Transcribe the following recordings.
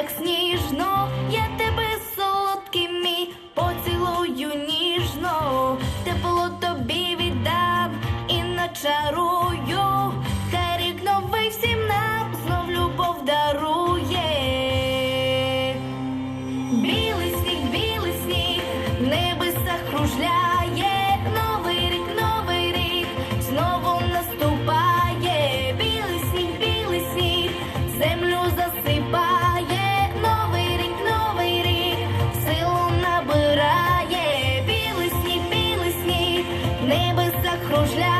так сніжно, я тебе солодкий мій поцілую ніжно, тепло тобі віддам і начарую, небесах кружляє,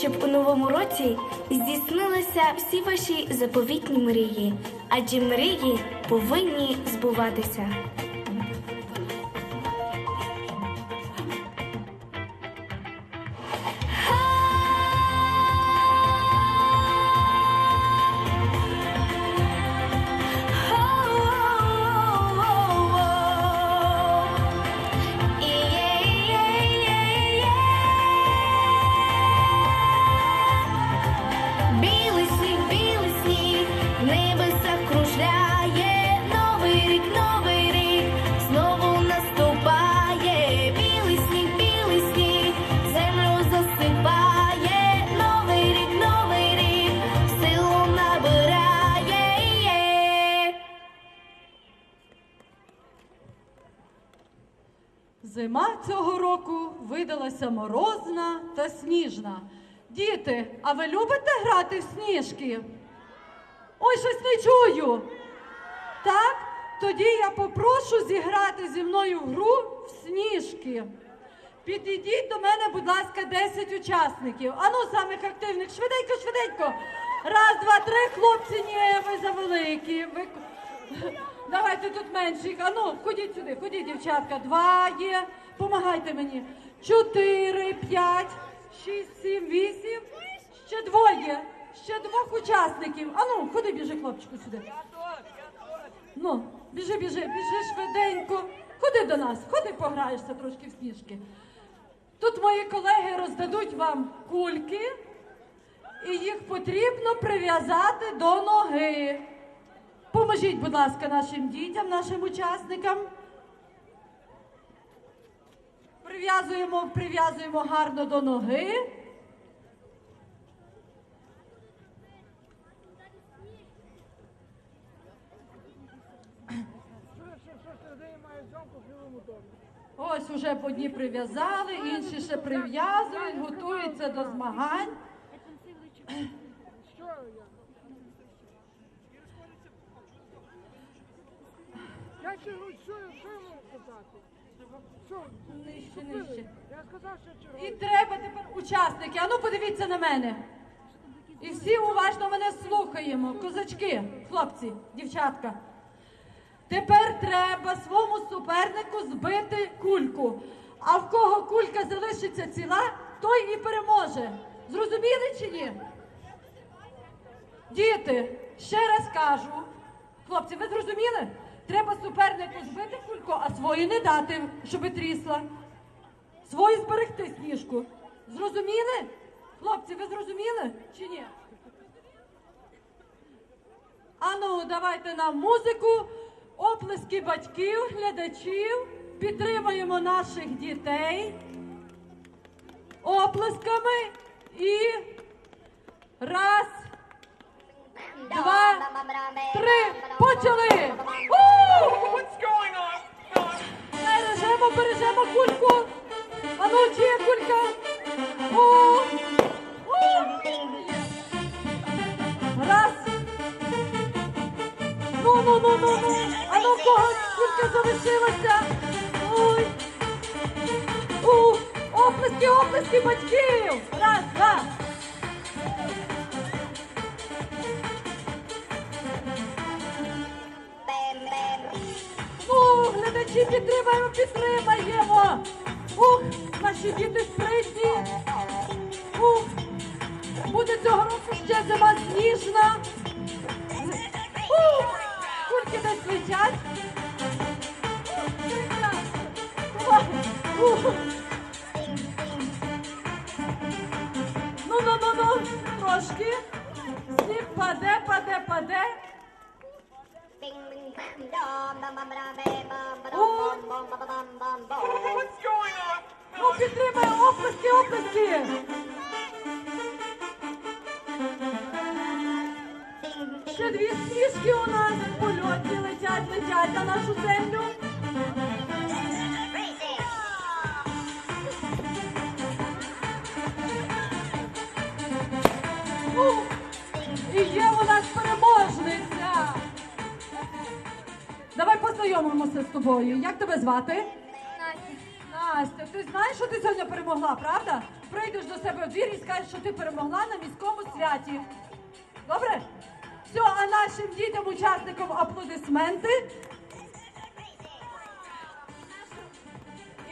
щоб у новому році здійснилися всі ваші заповітні мрії, адже мрії повинні збуватися. Зима цього року видалася морозна та сніжна. Діти, а ви любите грати в сніжки? Ой, щось не чую. Так? Тоді я попрошу зіграти зі мною гру в сніжки. Підійдіть до мене, будь ласка, 10 учасників. Ану, самих активних, швиденько, швиденько. Раз, два, три, хлопці, ні, ви завеликі. Ви... Давайте тут менших. Ану, ходіть сюди, ходіть, дівчатка. Два є. Помагайте мені. Чотири, п'ять, шість, сім, вісім. Ще двоє. Ще двох учасників. Ану, ходи, біжи, хлопчику, сюди. Ну, біжи, біжи, біжи швиденько. Ходи до нас, ходи пограєшся трошки в сніжки. Тут мої колеги роздадуть вам кульки, і їх потрібно прив'язати до ноги. Поможіть, будь ласка, нашим дітям, нашим учасникам. Прив'язуємо, прив'язуємо гарно до ноги. Ось уже одні прив'язали, інші ще прив'язують, готуються до змагань. Я чергую, що, що я можу сказати? Що? Нижче, нижче. Я сказав, що. І треба тепер учасники. Ану, подивіться на мене. І всі уважно мене слухаємо. Козачки, хлопці, дівчатка. Тепер треба своєму супернику збити кульку. А в кого кулька залишиться ціла, той і переможе. Зрозуміли чи ні? Діти, ще раз кажу. Хлопці, ви зрозуміли? Треба супернику збити кульку, а свою не дати, щоби трісла. Свою зберегти сніжку. Зрозуміли? Хлопці, ви зрозуміли чи ні? Ану, давайте нам музику, оплески батьків, глядачів. Підтримаємо наших дітей оплесками і раз, два, три, почали! Бережемо, бережемо кульку. Ану, чи є кулька? У! У! Раз. Ну, ну, ну, ну, ну. А ну, в кого кулька залишилася? Ой. У, оплески, оплески батьків. Раз, два. Ну, підтримаємо, підтримаємо. Ух, наші діти спритні. Ух, буде цього року ще зима сніжна. Ух, кульки десь летять. Ну, ну, ну, ну, трошки. Паде, паде. Ну. Ще дві сніжки у нас в польоті летять, летять на нашу землю. Познайомимося з тобою. Як тебе звати? Настя, ти знаєш, що ти сьогодні перемогла, правда? Прийдеш до себе в двір і скажеш, що ти перемогла на міському святі. Добре? Все, а нашим дітям, учасникам аплодисменти.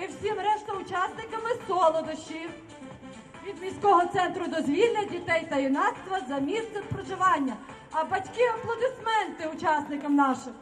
І всім решта учасниками солодощі. Від міського центру дозвілля дітей та юнацтва за місцем проживання. А батьки аплодисменти учасникам нашим.